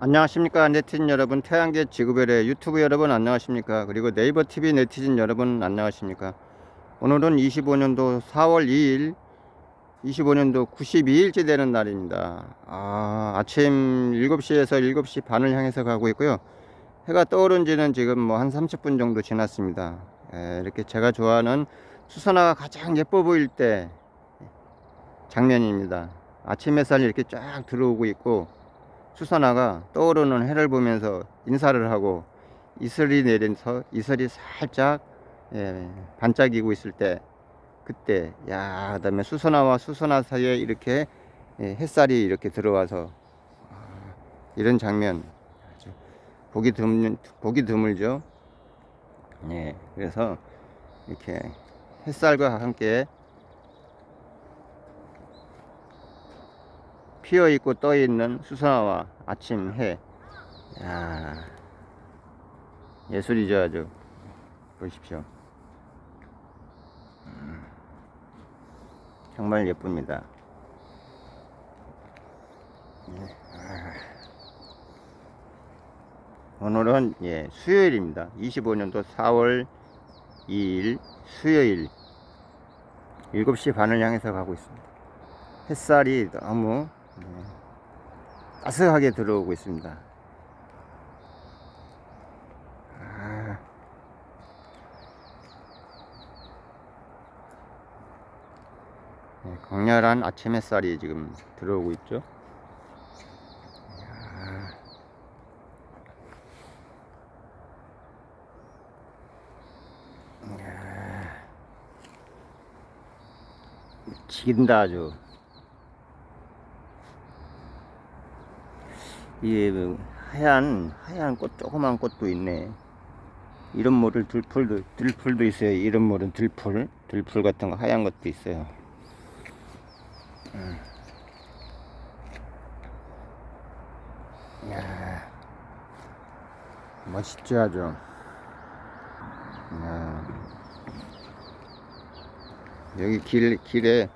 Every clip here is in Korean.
안녕하십니까 네티즌 여러분. 태양계 지구별의 유튜브 여러분 안녕하십니까? 그리고 네이버 TV 네티즌 여러분 안녕하십니까? 오늘은 25년도 4월 2일 25년도 92일째 되는 날입니다. 아, 아침 7시에서 7시 반을 향해서 가고 있고요. 해가 떠오른 지는 지금 뭐 한 30분 정도 지났습니다. 예, 이렇게 제가 좋아하는 수선화가 가장 예뻐 보일 때 장면입니다. 아침 햇살이 이렇게 쫙 들어오고 있고 수선화가 떠오르는 해를 보면서 인사를 하고 이슬이 내려서 이슬이 살짝 예, 반짝이고 있을 때 그때 야 그다음에 수선화와 수선화 사이에 이렇게 예, 햇살이 이렇게 들어와서 아, 이런 장면 보기 드물 보기 드물죠. 예, 그래서 이렇게 햇살과 함께 피어 있고 떠 있는 수선화와 아침 해. 야 예술이죠 아주. 보십시오. 음, 정말 예쁩니다. 예, 아. 오늘은 예 수요일입니다. 25년도 4월 2일 수요일 7시 반을 향해서 가고 있습니다. 햇살이 너무 네, 따스하게 들어오고 있습니다. 아, 네, 강렬한 아침 햇살이 지금 들어오고 있죠. 지긴다 아주. 뭐 하얀 하얀 꽃 조그만 꽃도 있네. 이런 모를 들풀도 들풀도 있어요. 이런 모는 들풀 들풀 같은 거 하얀 것도 있어요. 음. 야 멋있죠 아주. 야. 여기 길 길에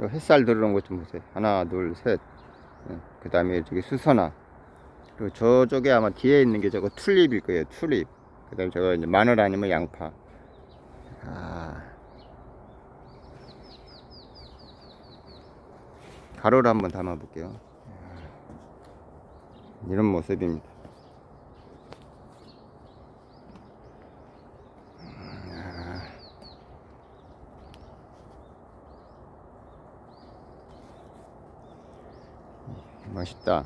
요 햇살 들어오는 것 좀 보세요. 하나 둘 셋. 그 다음에 저기 수선화. 그리고 저쪽에 아마 뒤에 있는 게 저거 튤립일 거예요. 튤립. 그 다음에 저거 이제 마늘 아니면 양파. 아. 가로를 한번 담아 볼게요. 이런 모습입니다. 멋있다.